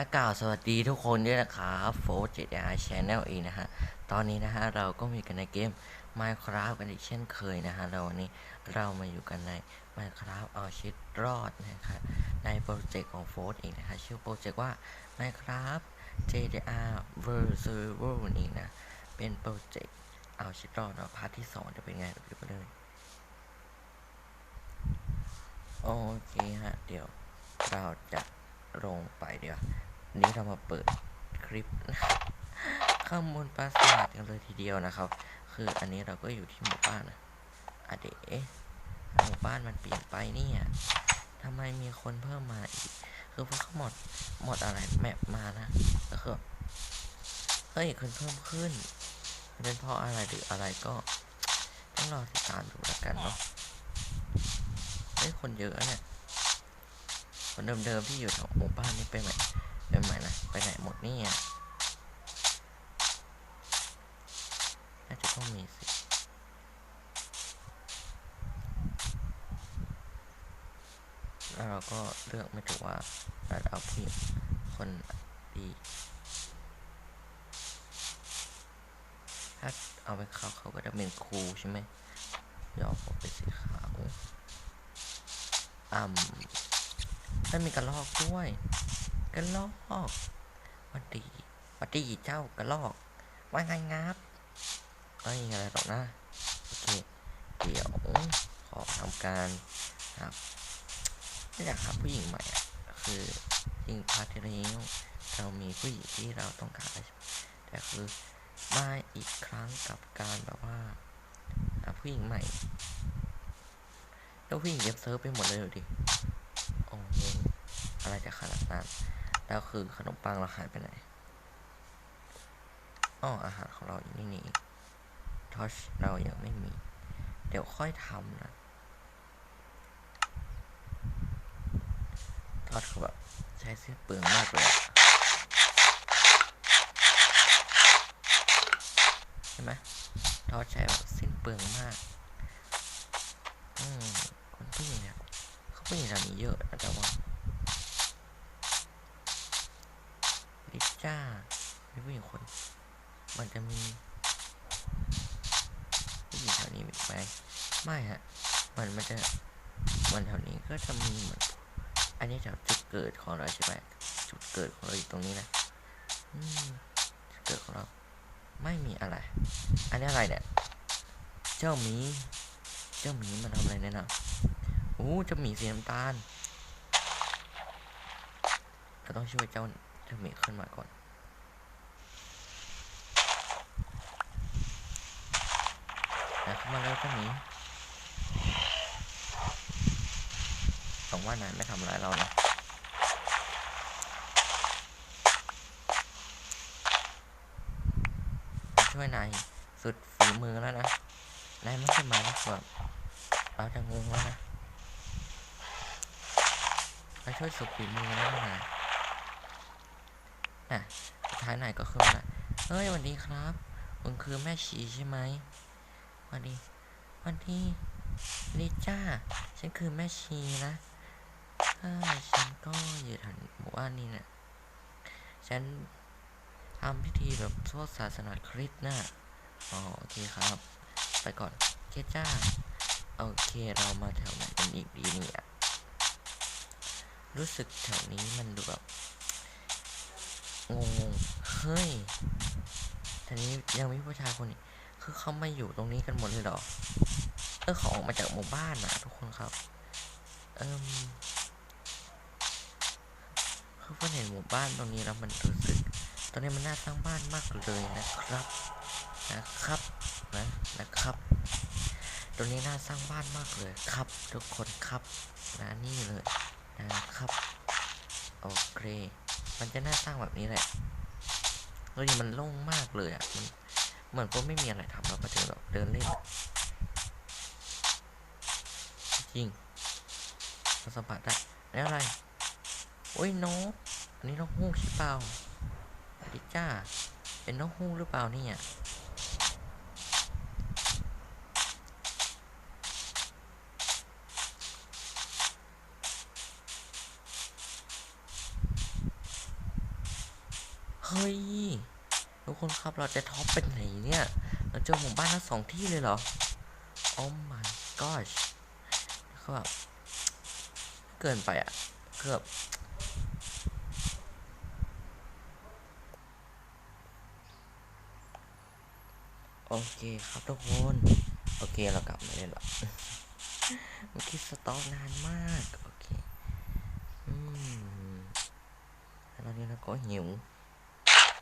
ะกล่าวสวัสดีทุกคนด้วยนะครับโฟร์เจ็ดอาร์ชแนลเองนะฮะ ตอนนี้นะฮะ เราก็มีกันในเกม Minecraft กันอีกเช่นเคยนะฮะ เราวันนี้เรามาอยู่กันใน Minecraft เอาชีวิตรอดนะคะในโปรเจกต์ของโฟร์เองนะฮะ ชื่อโปรเจกต์ว่า Minecraft JDR World Server นี่นะ เป็นโปรเจกต์เอาชีวิตรอดเนาะพาร์ทที่สองจะเป็นไงเดี๋ยวไปเลยโอเคฮะ เดี๋ยวเราจะลงไปเดี๋ยว นี้เรามาเปิดคลิปข้างบนปราสาทกันเลยทีเดียวนะครับ คืออันนี้เราก็อยู่ที่หมู่บ้านนะอะเดหมู่บ้านมันเปลี่ยนไปเนี่ยทำไมมีคนเพิ่มมาอีก คือเพราะเขาหมดหมดอะไรแมปมานะก็คือเฮ้ยคนเพิ่มขึ้นเป็นเพราะอะไรหรืออะไรก็ต้องรอติดตามดูแล้วกันเนาะเฮ้ยคนเยอะเนี่ยคนเดิมๆที่อยู่แถวหมู่บ้านนี่ไปไห นไปไหนนะ ไปไหนหมดเนี่ยน่าจะต้องมีสิแล้วเราก็เลือกไม่ถูกว่าเราจะเอาผู้หญิงคนดีถ้าเอาไปเขาเขาก็จะเป็นครูใช่ไหมเดี๋ยวผมเป็นสีขาวอ่ำไม่มีกระลอกด้วย กระลอกวัดดีวัดดีเจ้ากระลอกว่าไงงับไม่มีอะไรหรอกนะโอเคเดี๋ยวขอทำการครับไม่อยากหาผู้หญิงใหม่อะคือจริงพาร์ทที่แล้วเรามีผู้หญิงที่เราต้องการแต่คือมาอีกครั้งกับการแบบว่าหาผู้หญิงใหม่แล้วผู้หญิงเย็บเซิร์ฟไปหมดเลยหรอดิ โอ้โหอะไรจะขนาดนั้น แล้วคือขนมปังเราหายไปไหนอ้ออาหารของเราอยู่นี่นี่ทอชเรายังไม่มี เดี๋ยวค่อยทำนะทอชคือแบบใช้เส้นเปลืองมากเลยใช่ไหมทอชใช้แบบสิ้นเปลืองมาก อืมคนผู้หญิงเนี่ยเขาผู้หญิงแถวนี้เยอะนะแต่ว่า ลิจ้ามีผู้หญิงคน มันจะมีผู้หญิงแถวนี้อีไหมไม่ฮะ มันมันจะมันแถวนี้ก็จะมีเหมือนอันนี้แถวจุดเกิดของเราใช่ไหมจุดเกิดของเราอยู่ตรงนี้นะจุดเกิดของเรา ไม่มีอะไร อันนี้อะไรเนี่ยเจ้าหมีเจ้าหมีมันทำอะไรเนี่ยนะโอ้เจ้าหมีสีน้ำตาลเราต้องช่วยเจ้า เจ้าหมีขึ้นมาก่อน นะเข้ามาแล้วเจ้าหมีหวังว่านายไม่ทำร้ายเรานะช่วยนายสุดฝีมือแล้วนะ นายไม่ใช่มาแล้วแบบเราจะงงแล้วนะมาช่วยสุดฝีมือแล้วนะ อะสุดท้ายนายก็ขึ้นมาละเฮ้ยวันดีครับคุณคือแม่ชีใช่ไหมวันดีวันดีลิจ้า ฉันคือแม่ชีนะเอ้ยฉันก็อยู่แถวหมู่บ้านนี้นะฉันทำพิธีแบบโทษศาสนาคริสต์นะอ๋อโอเคครับ ไปก่อนเคจ้า โอเคเรามาแถวไหนกันอีกดีเนี่ย รู้สึกแถวนี้มันดูแบบ งงเฮ้ยทีนี้ยังมีผู้ชายคนนี้คือเขามาอยู่ตรงนี้กันหมดเลยเหรอเออเขาออกมาจากหมู่บ้านนะทุกคนครับเอิมคือเพื่อนเห็นหมู่บ้านตรงนี้แล้วมันรู้สึก ตอนนี้มันน่าสร้างบ้านมากเลยนะครับ นะครับนะนะครับ ตรงนี้น่าสร้างบ้านมากเลยครับ ทุกคนครับนะนี่เลยนะครับโอเค มันจะน่าสร้างแบบนี้แหละเฮ้ยมันโล่งมากเลยอะมันเหมือนก็ไม่มีอะไรทำแล้วมาเจอแบบเดินเล่นจริงมาสัมผัสได้แล้วอะไรโอ้ยนกอันนี้นกฮูกใช่เปล่าดิจ้าเป็นนกฮูกหรือเปล่าเนี่ย เฮ้ย ทุก คนครับเราจะท็อปเป็นไหนเนี่ย เราเจอหมู่บ้านทั้งสองที่เลยเหรอโอ้ my gosh คือแบบเกินไปอะเกือบโอเคครับทุกคน โอเคเรากลับมาเล่นละเมื่อกี้สต็อกนานมาก โอเค อืมแล้วตอนนี้เราก็หิว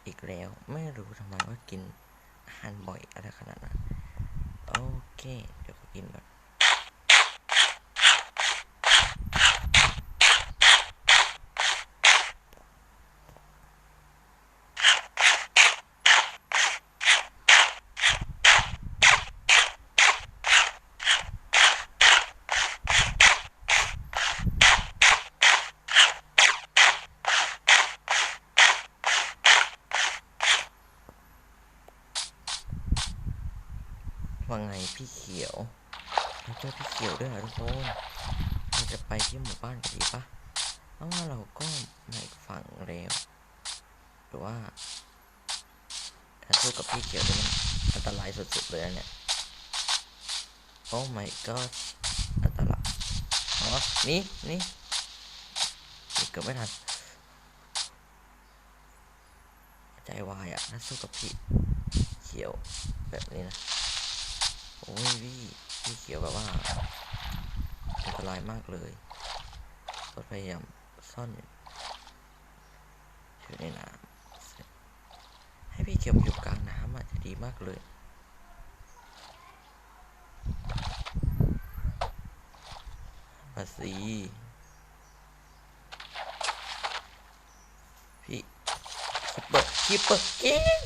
อีกแล้ว ไม่รู้ทำไมว่ากินอาหารบ่อยอะไรขนาดนั้น โอเค เดี๋ยวกินก่อน ว่าไง พี่เขียวเราเจอพี่เขียวด้วยทุกคนเราจะไปที่หมู่บ้านกันดีปะเพราะว่าเราก็มาอีกฝั่งแล้วหรือว่าถ้าสู้กับพี่เขียวนี่มันอันตรายสุดๆเลยนะเนี่ยโอ้ my god อันตรายอ๋อนี่นี่นี่เกือบไม่ทันใจวายอะถ้าสู้กับพี่เขียวแบบนี้นะ โอ้ยพี่พี่เขียวแบบว่าอันตรายมากเลยก็พยายามซ่อนอยู่ในน้ำให้พี่เขียวอยู่กลางน้ำอะจะดีมากเลยมาสิพี่คิปเปอร์คิปเปอร์เก่ง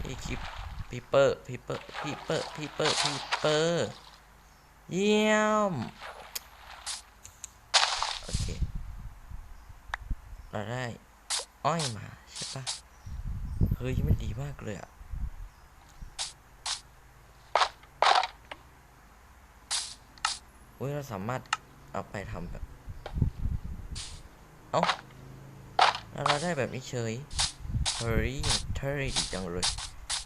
พี่คิป พีเปอร์พีเปอร์พีเปอร์พีเปอร์พีเปอร์เยี่ยมโอเคเราได้อ้อยมาใช่ปะเฮ้ยมันดีมากเลยอะเว้ยเราสามารถเอาไปทำแบบ เอ้าแล้วเราได้แบบนี้เฉยเฮ้ยเท่ดีจังเลย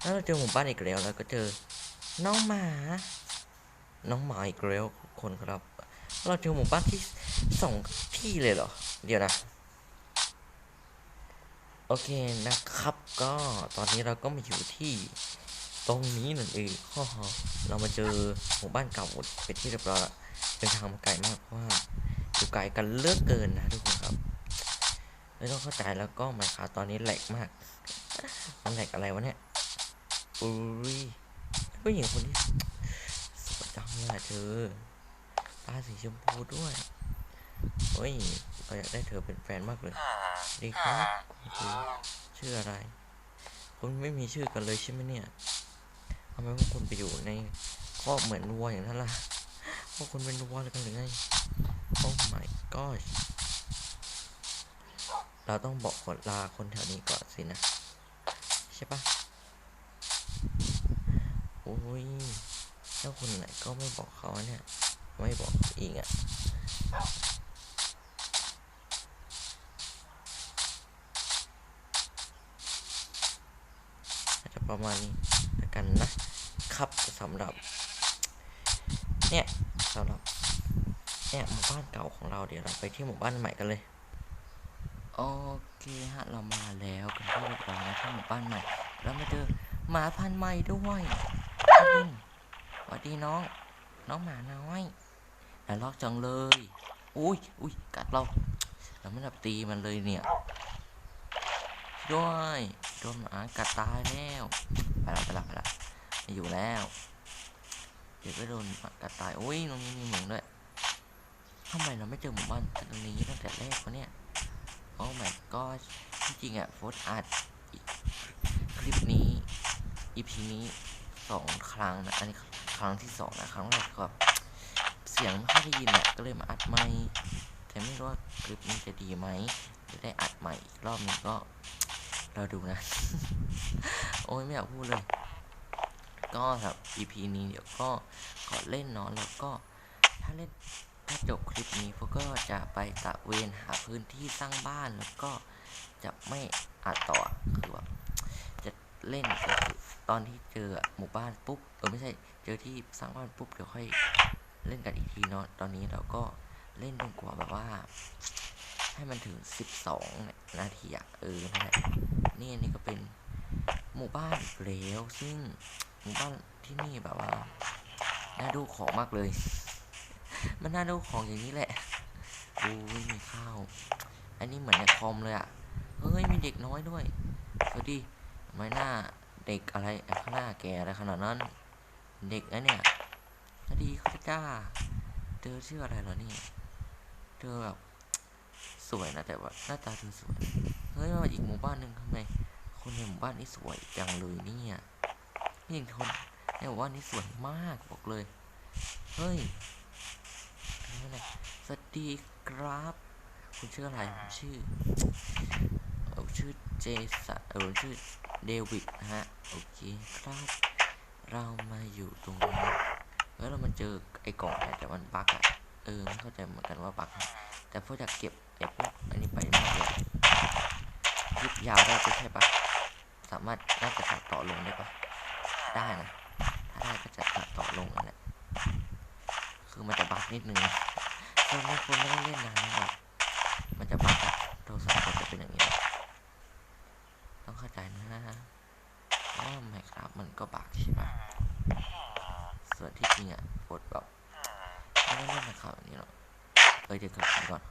แล้วเราเจอหมู่บ้านอีกแล้วแล้วก็เจอน้องหมา น้องหมาอีกแล้วคนครับ เราเจอหมู่บ้านที่สองที่เลยเหรอ เดี๋ยวนะโอเคนะครับก็ตอนนี้เราก็มาอยู่ที่ตรงนี้นั่นเองฮ่อเรามาเจอหมู่บ้านเก่าเป็นที่เรียบร้อยละเป็นทางมาไกลมากเพราะว่าอยู่ไกลกันเลือกเกินนะทุกคนครับไม่ต้องเข้าใจแล้วก็มค์คาตอนนี้แหลกมาก มันแหลกอะไรวะเนี่ย อุ้ยผู้หญิงคนนี้สวยจังเลยอะเธอ ตาสีชมพูด้วยเฮ้ยเราอยากได้เธอเป็นแฟนมากเลย ดีครับชื่ออะไร คุณไม่มีชื่อกันเลยใช่ไหมเนี่ยทำไมพวกคุณไปอยู่ในคอกเหมือนวัวอย่างนั้นล่ะ พวกคุณเป็นวัวเลยกันหรือไงโอ้ my gosh เราต้องบอกคนลาคนแถวนี้ก่อนสินะ ใช่ปะ อ้ยถ้าคนไหนก็ไม่บอกเขาเนี่ย ไม่บอกอีกอะอาจจะประมาณนี้ล้วกันนะครับสำหรับ เนี่ยสำหรับ เนี่ยหมู่บ้านเก่าของเราเดี๋ยวเราไปที่หมู่บ้านใหม่กันเลย โอเคฮะเรามาแล้วกันที่เรียบร้อยนะที่หมู่บ้านใหม่ เรามาเจอหมาพันธุ์ใหม่ด้วย สวัสดีน้อง น้องหมาน้อยน่ารักจังเลย อุ้ยอุ้ยกัดเรา เราไม่ดับตีมันเลยเนี่ยด้วยโดนหมากัดตายแล้วไปละไปละไปละไม่อยู่แล้ว เดี๋ยวก็โดนหมากัดตายอุ้ยตรงนี้มีเหมืองด้วยทำไมเราไม่เจอหมู่บ้านตรงนี้ตั้งแต่แรกวะเนี่ยโอ้ my god ที่จริงอะโฟร์อัดคลิปนี้ EP นี้ สองครั้งนะ อันนี้ครั้งที่สองนะ ครั้งแรกก็เสียงไม่ค่อยได้ยินแหละก็เลยมาอัดใหม่แต่ไม่รู้ว่าคลิปนี้จะดีไหมจะได้อัดใหม่อีกรอบหนึงก็เราดูนะ โอ้ยไม่อยากพูดเลย ก็ครับ EP นี้เดี๋ยวก็ขอเล่นเนาะแล้วก็ถ้าเล่นถ้าจบคลิปนี้พวกก็จะไปตะเวนหาพื้นที่สร้างบ้านแล้วก็จะไม่อัดต่อคือแบบจะเล่นก็คือ ตอนที่เจอหมู่บ้านปุ๊บเออไม่ใช่เจอที่สร้างบ้านปุ๊บเดี๋ยวค่อยเล่นกันอีกทีเนาะตอนนี้เราก็เล่นจนกว่าแบบว่า ให้มันถึง 12 นาทีอะเออนั่นแหละนี่นนี้ก็เป็นหมู่บ้านอีกแล้วซึ่งหมู่บ้านที่นี่แบบว่าน่าดูของมากเลย มันน่าดูของอย่างนี้แหละโอ้ยมีข้าว อันนี้เหมือนในคอมเลยอะเฮ้ยมีเด็กน้อยด้วยสวัสดีทำไมหน้า เด็กอะไรข้างหน้าแกอะไรขนาดนั้น เด็กนะเนี่ยสวัสดีครับจ้าเธอชื่ออะไรเหรอเนี่ยเธอแบบสวยนะแต่ว่าหน้าตาเธอสวยเฮ้ยมาอีกหมู่บ้านหนึ่งทำไมคนในหมู่บ้านนี้สวยจังเลยเนี่ยนี่คนในหมู่บ้านนี้สวยมากบอกเลยเฮ้ยอะไรเนี่ยสวัสดีครับคุณชื่ออะไรผมชื่อเออชื่อเจสันเออชื่อ เดวิดนะฮะโอเคครับ เรามาอยู่ตรงนี้แล้วเรามาเจอไอ้กล่องเนี่ยแต่มันบั๊กอะเออไม่เข้าใจเหมือนกันว่าบั๊กแต่พวกอยากเก็บไอ้พวกอันนี้ไปมากเลยคลิปยาวได้ไใช่ปะสามารถน่าจะตัดต่อลงได้ปะได้นะถ้าได้ก็จะตัดต่อลงนั่นแหละคือมันจะบั๊กนิดนึงนะถ้าไม่คนไม่ได้เล่นนานแบบมันจะบั๊กอะโทรศัพท์มันจะเป็นอย่างนี้ เข้าใจนะเพราะว่าไมครับมันก็บักใช่ปะส่วนที่จริงอะกดแบบไม่ได้เล่นนะครับแบบนี้หรอกเอ้ยเดี๋ยวกลับก่อน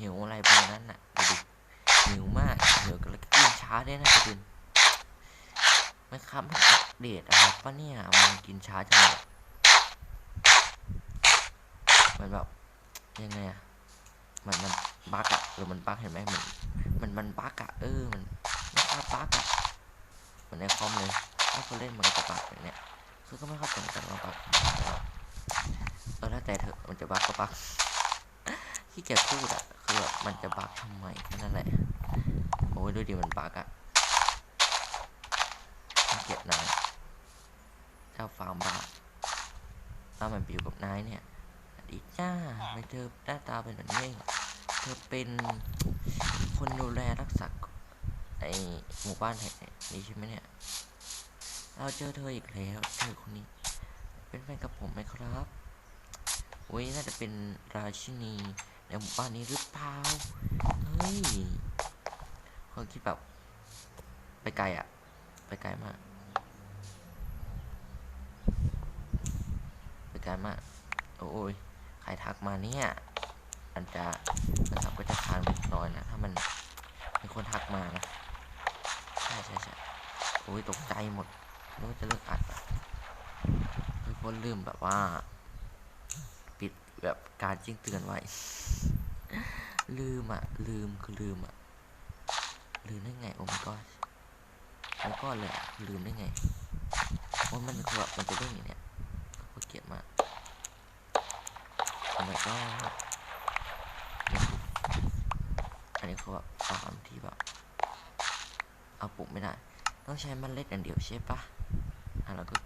หิวอะไรไปนั้นน่ะดูดิหิวมากหิวกันแล้วก็กินช้าด้วยนะคุณไม่ครับมันอัป เดตอะไรปะเนี่ยมันกินช้าจังเลยมันแบบยังไงอะมันมันบั๊กอะหรือมันบั๊กเห็นไหมมันมันมันบั๊กอะเออมันไม่ครับบั๊กอะเหมือนในคอมเลยถ้าคนเล่นมันจะบั๊กอย่างเนี้ยคือก็ไม่เข้าใจเหมือนกันว่าบั๊กเออแล้วแต่เถอะมันจะบั๊กก็บั๊กที่แกพูดอะคือแบบมันจะบักทำไมแค่นั้นแหละโอ้ยดูดิมันบักอะ เกียจนายเจ้าฟาร์มบักถ้ามันไปอยู่กับนายเนี่ยดีจ้าไม่เธอหน้าตาเป็นแบบนี้เธอเป็นคนดูแลรักษาไอหมู่บ้านแห่งนี้ใช่ไหมเนี่ยเราเจอเธออีกแล้วเธอคนนี้ เป็นแฟนกับผมไหมครับอุ้ยน่าจะเป็นราชินีในหมู่บ้านนี้หรือเปล่าเฮ้ยคนคิดแบบไปไกลอะไปไกลมาก ไปไกลมาโอ้ยใครทักมาเนี่ยอันจะนะครับก็จะคางเล็กน้อยนะ ถ้ามันมีคนทักมานะใช่ใช่ใช่โอ้ยตกใจหมดนึกว่าจะเลิกอัดอะทุกคนลืมแบบว่า ปิดแบบการแจ้งเตือนไว้ ลืมอะ ลืมคือลืมอะ ลืมได้ไงโอ้ my god โอ้ god เลยลืมได้ไงว่ามันคือแบบมันจะเด้งอย่างเนี้ยก็เกลียดมาก โอ้ my god เนี่ยคืออันนี้คือแบบตามที่แบบเอาปลุกไม่ได้ ต้องใช้มันเล็ดอันเดียวใช่ปะอะแล้วก็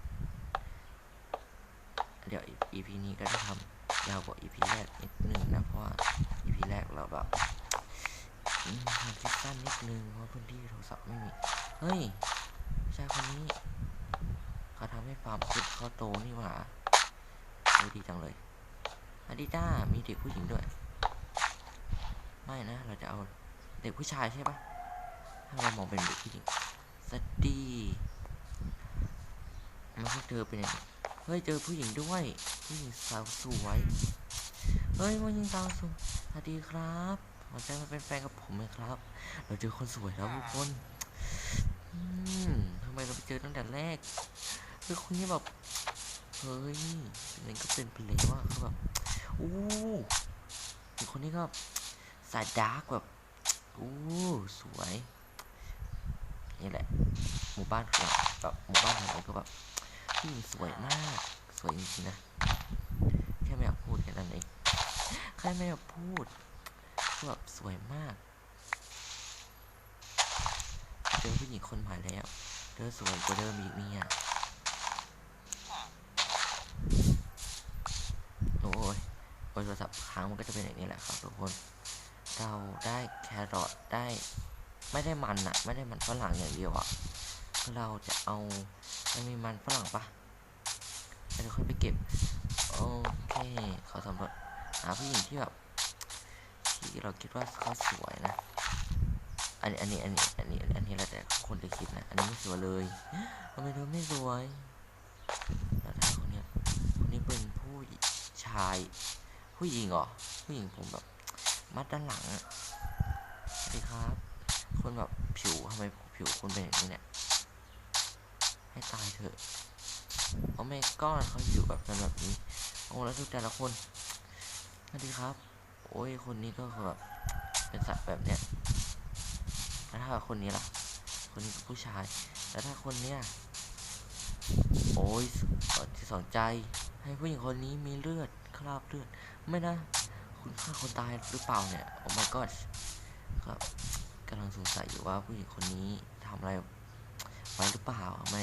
เดี๋ยว EP นี้ก็จะทำยาวกว่า EP แรกนิดนึงนะ เพราะว่า EP แรกเราแบบทำคลิปสั้นนิดนึงเพราะพื้นที่โทรศัพท์ไม่มี เฮ้ยชายคนนี้เขาทำให้ฟาร์มคุดเขาโตนี่หว่าดูดีจังเลย อาดิด้ามีเด็กผู้หญิงด้วย ไม่นะ เราจะเอาเด็กผู้ชายใช่ปะถ้าเรามองเป็นเด็กผู้หญิงสวัสดีมันพวกเธอเป็นยังไงเฮ้ยเจอผู้หญิงด้วยผู้หญิงสาวสวย เฮ้ยผู้หญิงสาวสวยสวัสดีครับสนใจมาเป็นแฟนกับผมไหมครับ เราเจอคนสวยแล้วทุกคนทำไมเราไปเจอตั้งแต่แรกคือคนนี้แบบ เฮ้ยเป็นอะไรก็เป็นไปเลยว่าคือแบบ อู้อีคนนี้ก็สายดาร์กแบบอู้สวยนี่แหละ หมู่บ้านของแบบหมู่บ้านของเราก็แบบที่สวยมาก สวยจริงๆนะแค่ไม่อยากพูดแค่นั้นเองแค่ไม่อยากพูดก็แบบสวยมากเจอผู้หญิงคนใหม่แล้วเธอสวยกว่าเดิมอีกเนี่ย ค้างมันก็จะเป็นอย่างนี้แหละครับทุกคน เราได้แครอทได้ไม่ได้มันอะไม่ได้มันฝรั่งอย่างเดียวอะเราจะเอามันมีมันฝรั่งปะเดี๋ยวค่อยไปเก็บโอเคขอสำรวจหาผู้หญิงที่แบบที่เราคิดว่าเขาสวยนะ อันนี้อันนี้อันนี้อันนี้อันนี้แล้วแต่คนจะคิดนะ อันนี้ไม่สวยเลยทำไมเธอไม่สวยแล้วถ้าคนเนี้ยคนนี้เป็นผู้ชาย ผู้หญิงเหรอผู้หญิงผมแบบมัดด้านหลังอะสวัสดีครับคนแบบผิวทำไมผิวคุณเป็นอย่างนี้เนี่ย ให้ตายเถอะโอ้ไม่ก้อนเขาอยู่แบบเป็นแบบนี้โอ้แล้วทุกแต่ละคนสวัสดีครับ โอ้ยคนนี้ก็แบบเป็นสัตว์แบบเนี้ยแล้วถ้าคนนี้ล่ะ คนนี้ก็ผู้ชาย แล้วถ้าคนเนี้ยโอ้ยเอ่อที่สนใจให้ผู้หญิงคนนี้มีเลือด คราบเลือดไม่นะ คุณฆ่าคนตายหรือเปล่าเนี่ยโอ้ my god ครับกำลังสงสัยอยู่ว่าผู้หญิงคนนี้ทำอะไรไว้หรือเปล่าทำไม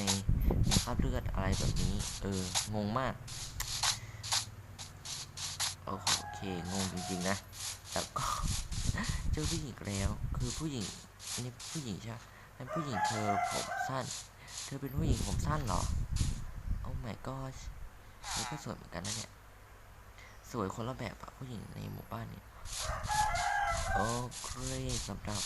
มีคราบเลือดอะไรแบบนี้ เอองงมากโอเคงงจริงๆนะแล้วก็เจอผู้หญิงแล้วคือผู้หญิงอันนี้ผู้หญิงใช่ไหมเป็นผู้หญิงเธอผมสั้น เธอเป็นผู้หญิงผมสั้นเหรอโอ้ my god เธอก็สวยเหมือนกันนะเนี่ย สวยคนละแบบอะผู้หญิงในหมู่บ้านเนี่ย โอเคสำหรับ